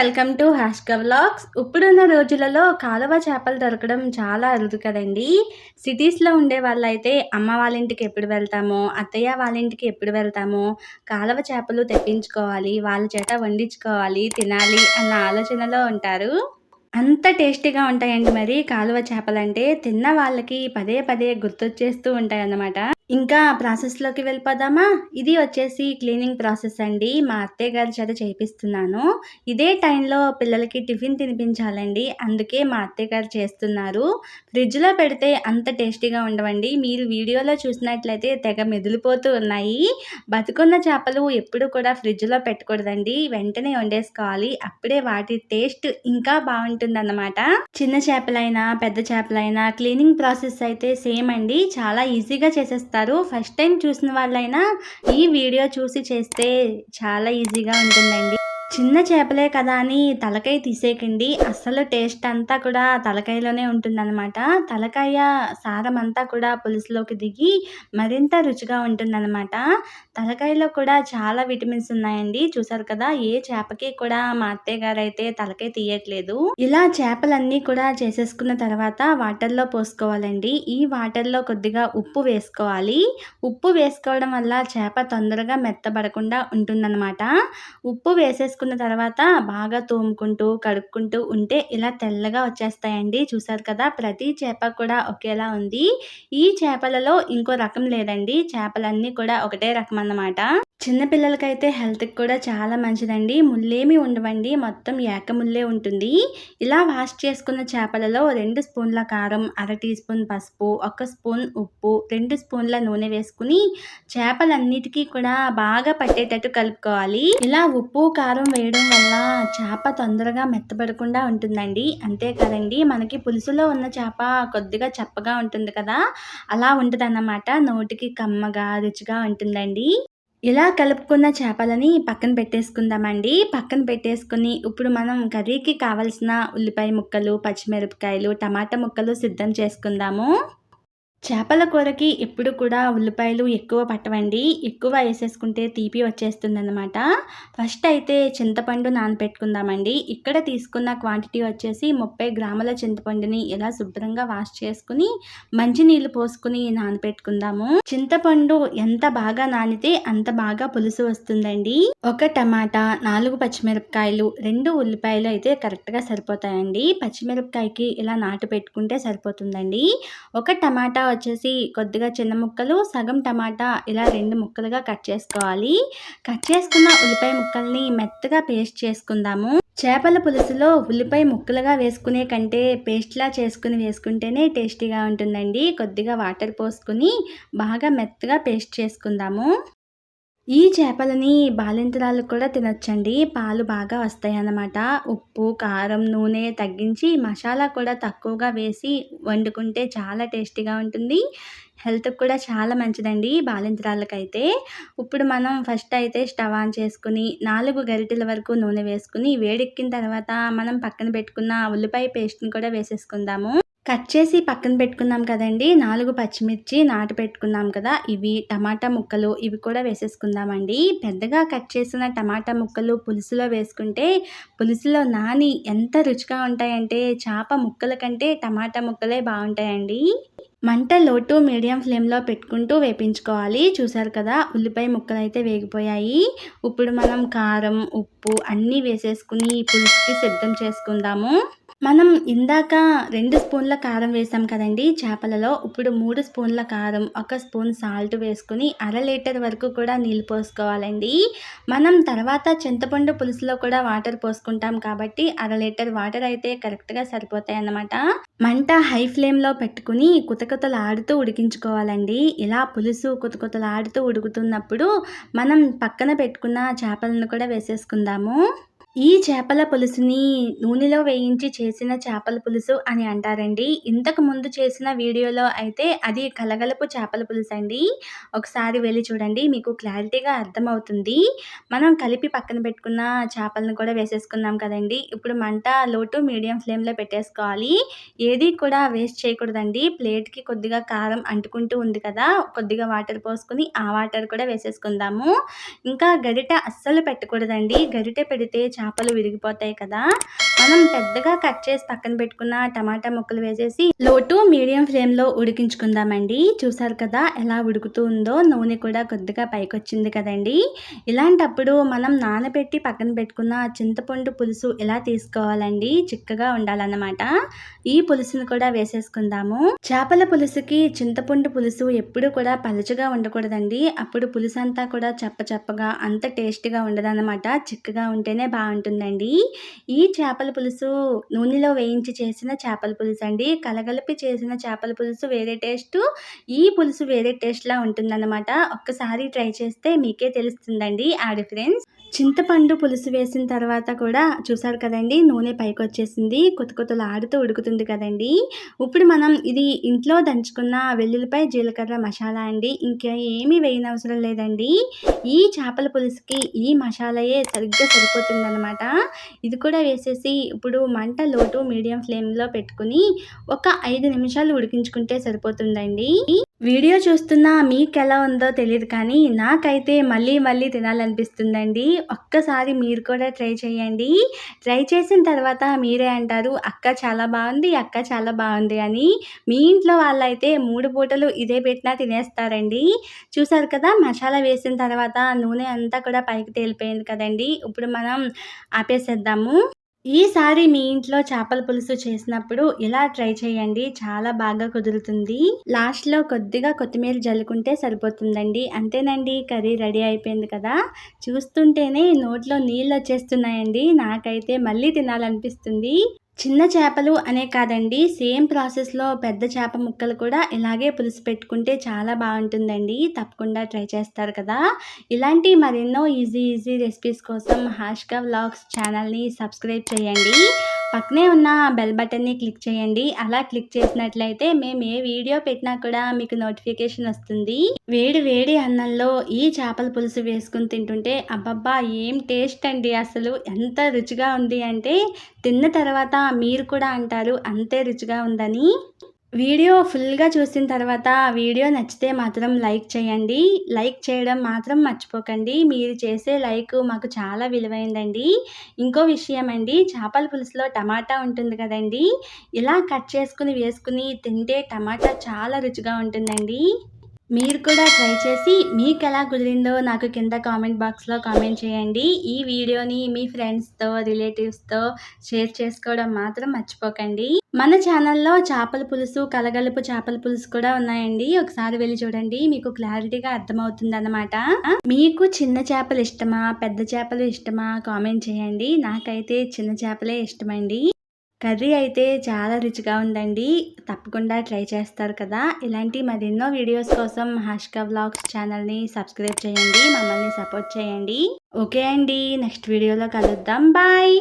Welcome to హ్యాష్క vlogs. ఇప్పుడున్న రోజులలో కాలువ చేపలు దొరకడం చాలా అరుదు కదండి. సిటీస్లో ఉండే వాళ్ళైతే అమ్మ వాళ్ళ ఇంటికి ఎప్పుడు వెళ్తామో అత్తయ్య వాళ్ళ ఇంటికి ఎప్పుడు వెళ్తామో కాలువ చేపలు తెప్పించుకోవాలి వాళ్ళ చేత వండించుకోవాలి తినాలి అన్న ఆలోచనలో ఉంటారు. అంత టేస్టీగా ఉంటాయండి మరి కాలువ చేపలంటే. తిన్న వాళ్ళకి పదే పదే గుర్తొచ్చేస్తూ ఉంటాయి అన్నమాట ఇంకా ప్రాసెస్లోకి వెళ్ళిపోదామా? ఇది వచ్చేసి క్లీనింగ్ ప్రాసెస్ అండి. మా అత్తయ్య గారి చేత చేపిస్తున్నాను. ఇదే టైంలో పిల్లలకి టిఫిన్ తినిపించాలండి. అందుకే మా అత్తయ్య గారు చేస్తున్నారు. ఫ్రిడ్జ్లో పెడితే అంత టేస్టీగా ఉండవండి. మీరు వీడియోలో చూసినట్లయితే తెగ మెదిలిపోతూ ఉన్నాయి. బతుకున్న చేపలు ఎప్పుడు కూడా ఫ్రిడ్జ్లో పెట్టకూడదండి. వెంటనే వండేసుకోవాలి. అప్పుడే వాటి టేస్ట్ ఇంకా బాగుంటుంది అన్నమాట చిన్న చేపలైనా పెద్ద చేపలైనా క్లీనింగ్ ప్రాసెస్ అయితే సేమ్ అండి. చాలా ఈజీగా చేసేస్తారు. చేస్తారు. ఫస్ట్ టైం చూసిన వాళ్ళైనా ఈ వీడియో చూసి చేస్తే చాలా ఈజీగా ఉంటుందండి. చిన్న చేపలే కదా అని తలకాయ తీసేయకండి. అస్సలు టేస్ట్ అంతా కూడా తలకాయలోనే ఉంటుందన్నమాట. తలకాయ సారం అంతా కూడా పులుసులోకి దిగి మరింత రుచిగా ఉంటుందన్నమాట. తలకాయలో కూడా చాలా విటమిన్స్ ఉన్నాయండి. చూసారు కదా ఏ చేపకి కూడా మా అత్తయ్య గారు అయితే తలకాయ తీయట్లేదు. ఇలా చేపలన్నీ కూడా చేసేసుకున్న తర్వాత వాటర్లో పోసుకోవాలండి. ఈ వాటర్లో కొద్దిగా ఉప్పు వేసుకోవాలి. ఉప్పు వేసుకోవడం వల్ల చేప తొందరగా మెత్తబడకుండా ఉంటుందన్నమాట. ఉప్పు వేసేసుకున్న వేసుకున్న తర్వాత బాగా తోముకుంటూ కడుక్కుంటూ ఉంటే ఇలా తెల్లగా వచ్చేస్తాయండి. చూసారు కదా ప్రతి చేప కూడా ఒకేలా ఉంది. ఈ చేపలలో ఇంకో రకం లేదండి. చేపలన్నీ కూడా ఒకటే రకం అన్నమాట చిన్నపిల్లలకైతే హెల్త్కి కూడా చాలా మంచిదండి. ముళ్ళేమి ఉండవండి. మొత్తం ఏక ముల్లే ఉంటుంది. ఇలా వాష్ చేసుకున్న చేపలలో రెండు స్పూన్ల కారం అర టీ స్పూన్ పసుపు ఒక స్పూన్ ఉప్పు రెండు స్పూన్ల నూనె వేసుకుని చేపలన్నిటికీ కూడా బాగా పట్టేటట్టు కలుపుకోవాలి. ఇలా ఉప్పు కారం వేయడం వల్ల చేప తొందరగా మెత్తబడకుండా ఉంటుందండి. అంతేకాదండి మనకి పులుసులో ఉన్న చేప కొద్దిగా చప్పగా ఉంటుంది కదా? అలా ఉంటుంది నోటికి కమ్మగా రుచిగా ఉంటుందండి. ఇలా కలుపుకున్న చేపలని పక్కన పెట్టేసుకుందామండి. పక్కన పెట్టేసుకుని ఇప్పుడు మనం కర్రీకి కావలసిన ఉల్లిపాయ ముక్కలు పచ్చిమిరపకాయలు టమాటా ముక్కలు సిద్ధం చేసుకుందాము. చేపల కూరకి ఎప్పుడు కూడా ఉల్లిపాయలు ఎక్కువ పట్టవండి. ఎక్కువ వేసేసుకుంటే తీపి వచ్చేస్తుందన్నమాట. ఫస్ట్ అయితే చింతపండు నానపెట్టుకుందామండి. ఇక్కడ తీసుకున్న క్వాంటిటీ వచ్చేసి ముప్పై గ్రాముల చింతపండుని ఇలా శుభ్రంగా వాష్ చేసుకుని మంచినీళ్ళు పోసుకుని నానపెట్టుకుందాము. చింతపండు ఎంత బాగా నానితే అంత బాగా పులుసు వస్తుందండి. ఒక టమాటా నాలుగు పచ్చిమిరపకాయలు రెండు ఉల్లిపాయలు అయితే కరెక్ట్గా సరిపోతాయండి. పచ్చిమిరపకాయకి ఇలా నాటు పెట్టుకుంటే సరిపోతుందండి. ఒక టమాటా వచ్చేసి కొద్దిగా చిన్న ముక్కలు సగం టమాటా ఇలా రెండు ముక్కలుగా కట్ చేసుకోవాలి. కట్ చేసుకున్న ఉల్లిపాయ ముక్కల్ని మెత్తగా పేస్ట్ చేసుకుందాము. చేపల పులుసులో ఉల్లిపాయ ముక్కలుగా వేసుకునే కంటే పేస్ట్లా చేసుకుని వేసుకుంటేనే టేస్టీగా ఉంటుందండి. కొద్దిగా వాటర్ పోసుకుని బాగా మెత్తగా పేస్ట్ చేసుకుందాము. ఈ చేపలని బాలింతరాలకు కూడా తినొచ్చండి. పాలు బాగా వస్తాయన్నమాట. ఉప్పు కారం నూనె తగ్గించి మసాలా కూడా తక్కువగా వేసి వండుకుంటే చాలా టేస్టీగా ఉంటుంది. హెల్త్కి కూడా చాలా మంచిదండి బాలింతరాలకైతే. ఇప్పుడు మనం ఫస్ట్ అయితే స్టవ్ ఆన్ చేసుకుని నాలుగు గరిటెల వరకు నూనె వేసుకుని వేడెక్కిన తర్వాత మనం పక్కన పెట్టుకున్న ఉల్లిపాయ పేస్ట్ని కూడా వేసేసుకుందాము. కట్ చేసి పక్కన పెట్టుకున్నాం కదండి. నాలుగు పచ్చిమిర్చి నాటు పెట్టుకున్నాం కదా. ఇవి టమాటా ముక్కలు ఇవి కూడా వేసేసుకుందామండి. పెద్దగా కట్ చేసిన టమాటా ముక్కలు పులుసులో వేసుకుంటే పులుసులో నాని ఎంత రుచిగా ఉంటాయంటే చేప ముక్కల కంటే టమాటా ముక్కలే బాగుంటాయండి. మంట లోటు మీడియం ఫ్లేమ్లో పెట్టుకుంటూ వేపించుకోవాలి. చూసారు కదా ఉల్లిపాయ ముక్కలు అయితే వేగిపోయాయి. ఇప్పుడు మనం కారం ఉప్పు అన్నీ వేసేసుకుని పులుసుకి సిద్ధం చేసుకుందాము. మనం ఇందాక రెండు స్పూన్ల కారం వేసాం కదండి చేపలలో. ఇప్పుడు మూడు స్పూన్ల కారం ఒక స్పూన్ సాల్ట్ వేసుకుని అర లీటర్ వరకు కూడా నీళ్ళు పోసుకోవాలండి. మనం తర్వాత చింతపండు పులుసులో కూడా వాటర్ పోసుకుంటాం కాబట్టి అర లీటర్ వాటర్ అయితే కరెక్ట్గా సరిపోతాయి అన్నమాట మంట హై ఫ్లేమ్లో పెట్టుకుని కుతకుతలాడుతూ ఉడికించుకోవాలండి. ఇలా పులుసు కుతకుతలాడుతూ ఉడుకుతున్నప్పుడు మనం పక్కన పెట్టుకున్న చేపలను కూడా వేసేసుకుందాము. ఈ చేపల పులుసుని నూనెలో వేయించి చేసిన చేపల పులుసు అని అంటారండి. ఇంతకు ముందు చేసిన వీడియోలో అయితే అది కలగలపు చేపల పులుసు అండి. ఒకసారి వెళ్ళి చూడండి మీకు క్లారిటీగా అర్థమవుతుంది. మనం కలిపి పక్కన పెట్టుకున్న చేపలను కూడా వేసేసుకున్నాం కదండి. ఇప్పుడు మంట లోటు మీడియం ఫ్లేమ్లో పెట్టేసుకోవాలి. ఏది కూడా వేస్ట్ చేయకూడదండి. ప్లేట్కి కొద్దిగా కారం అంటుకుంటూ ఉంది కదా కొద్దిగా వాటర్ పోసుకుని ఆ వాటర్ కూడా వేసేసుకుందాము. ఇంకా గరిట అస్సలు పెట్టకూడదండి. గరిట పెడితే చేపలు విరిగిపోతాయి కదా. మనం పెద్దగా కట్ చేసి పక్కన పెట్టుకున్న టమాటా ముక్కలు వేసేసి లోటు మీడియం ఫ్లేమ్లో ఉడికించుకుందామండి. చూసారు కదా ఎలా ఉడుకుతూ ఉందో? నూనె కూడా కొద్దిగా పైకి వచ్చింది కదండి. ఇలాంటప్పుడు మనం నానబెట్టి పక్కన పెట్టుకున్న చింతపండు పులుసు ఎలా తీసుకోవాలండి? చిక్కగా ఉండాలన్నమాట. ఈ పులుసును కూడా వేసేసుకుందాము. చేపల పులుసుకి చింతపండు పులుసు ఎప్పుడు కూడా పలుచగా ఉండకూడదండి. అప్పుడు పులుసు అంతా కూడా చప్ప చప్పగా అంత టేస్ట్గా ఉండదన్నమాట. చిక్కగా ఉంటేనే బాగుంటుందండి. ఈ చేపల పులుసు నూనెలో వేయించి చేసిన చేపల పులుసు అండి. కలగలిపి చేసిన చేపల పులుసు వేరే టేస్ట్ ఈ పులుసు వేరే టేస్ట్లా ఉంటుందన్నమాట. ఒక్కసారి ట్రై చేస్తే మీకే తెలుస్తుందండి. ఆ డిఫరెన్స్. చింతపండు పులుసు వేసిన తర్వాత కూడా చూసారు కదండి నూనె పైకి వచ్చేసింది కొత్త కొత్తలు ఆడుతూ ఉడుకుతుంది కదండి. ఇప్పుడు మనం ఇది ఇంట్లో దంచుకున్న వెల్లుల్లిపై జీలకర్ర మసాలా అండి. ఇంకా ఏమీ వేయనవసరం లేదండి. ఈ చేపల పులుసుకి ఈ మసాలాయే సరిగ్గా సరిపోతుందన్నమాట. ఇది కూడా వేసేసి ఇప్పుడు మంట లోటు మీడియం ఫ్లేమ్లో పెట్టుకుని ఒక ఐదు నిమిషాలు ఉడికించుకుంటే సరిపోతుందండి. వీడియో చూస్తున్నా మీకు ఎలా ఉందో తెలియదు కానీ నాకైతే మళ్ళీ మళ్ళీ తినాలనిపిస్తుందండి. ఒక్కసారి మీరు కూడా ట్రై చేయండి. ట్రై చేసిన తర్వాత మీరే అంటారు అక్క చాలా బాగుంది అక్క చాలా బాగుంది అని. మీ ఇంట్లో వాళ్ళైతే మూడు పూటలు ఇదే పెట్టినా తినేస్తారండి. చూసారు కదా మసాలా వేసిన తర్వాత నూనె అంతా కూడా పైకి తేలిపోయింది కదండి. ఇప్పుడు మనం ఆపేసేద్దాము. ఈసారి మీ ఇంట్లో చేపల పులుసు చేసినప్పుడు ఇలా ట్రై చేయండి. చాలా బాగా కుదురుతుంది. లాస్ట్లో కొద్దిగా కొత్తిమీర జల్లుకుంటే సరిపోతుందండి. అంతేనండి కర్రీ రెడీ అయిపోయింది కదా? చూస్తుంటేనే నోట్లో నీళ్ళు వచ్చేస్తున్నాయండి. నాకైతే మళ్ళీ తినాలనిపిస్తుంది. చిన్న చేపలు అనే కాదండి సేమ్ ప్రాసెస్లో పెద్ద చేప ముక్కలు కూడా ఇలాగే పులుసు పెట్టుకుంటే చాలా బాగుంటుందండి. తప్పకుండా ట్రై చేస్తారు కదా. ఇలాంటి మరెన్నో ఈజీ ఈజీ రెసిపీస్ కోసం హాష్కా వ్లాగ్స్ ఛానల్ని సబ్స్క్రైబ్ చేయండి. పక్కనే ఉన్న బెల్ బటన్ని క్లిక్ చేయండి. అలా క్లిక్ చేసినట్లయితే మేము ఏ వీడియో పెట్టినా కూడా మీకు నోటిఫికేషన్ వస్తుంది. వేడి వేడి అన్నంలో ఈ చేపల పులుసు వేసుకుని తింటుంటే అబ్బబ్బా ఏం టేస్ట్ అండి అసలు? ఎంత రుచిగా ఉంది అంటే తిన్న తర్వాత మీరు కూడా అంటారు అంతే రుచిగా ఉందని. వీడియో ఫుల్గా చూసిన తర్వాత వీడియో నచ్చితే మాత్రం లైక్ చేయండి. లైక్ చేయడం మాత్రం మర్చిపోకండి. మీరు చేసే లైక్ మాకు చాలా విలువైందండి. ఇంకో విషయం అండి చేపల పులుసులో టమాటా ఉంటుంది కదండి. ఇలా కట్ చేసుకుని వేసుకుని తింటే టమాటా చాలా రుచిగా ఉంటుందండి. మీరు కూడా ట్రై చేసి మీకు ఎలా కుదిరిందో నాకు కింద కామెంట్ బాక్స్లో కామెంట్ చేయండి. ఈ వీడియోని మీ ఫ్రెండ్స్తో రిలేటివ్స్తో షేర్ చేసుకోవడం మాత్రం మర్చిపోకండి. మన ఛానల్లో చేపల పులుసు కలగలుపు చేపల పులుసు కూడా ఉన్నాయండి. ఒకసారి వెళ్ళి చూడండి మీకు క్లారిటీగా అర్థమవుతుంది అనమాట మీకు చిన్న చేపలు ఇష్టమా పెద్ద చేపలు ఇష్టమా కామెంట్ చేయండి. నాకైతే చిన్న చేపలే ఇష్టమండి. కర్రీ అయితే చాలా రుచిగా ఉందండి. తప్పకుండా ట్రై చేస్తారు కదా. ఇలాంటి మరెన్నో వీడియోస్ కోసం హాష్కా వ్లాగ్స్ ఛానల్ని సబ్స్క్రైబ్ చేయండి. మమ్మల్ని సపోర్ట్ చేయండి. ఓకే అండి. నెక్స్ట్ వీడియోలో కలుద్దాం. బాయ్.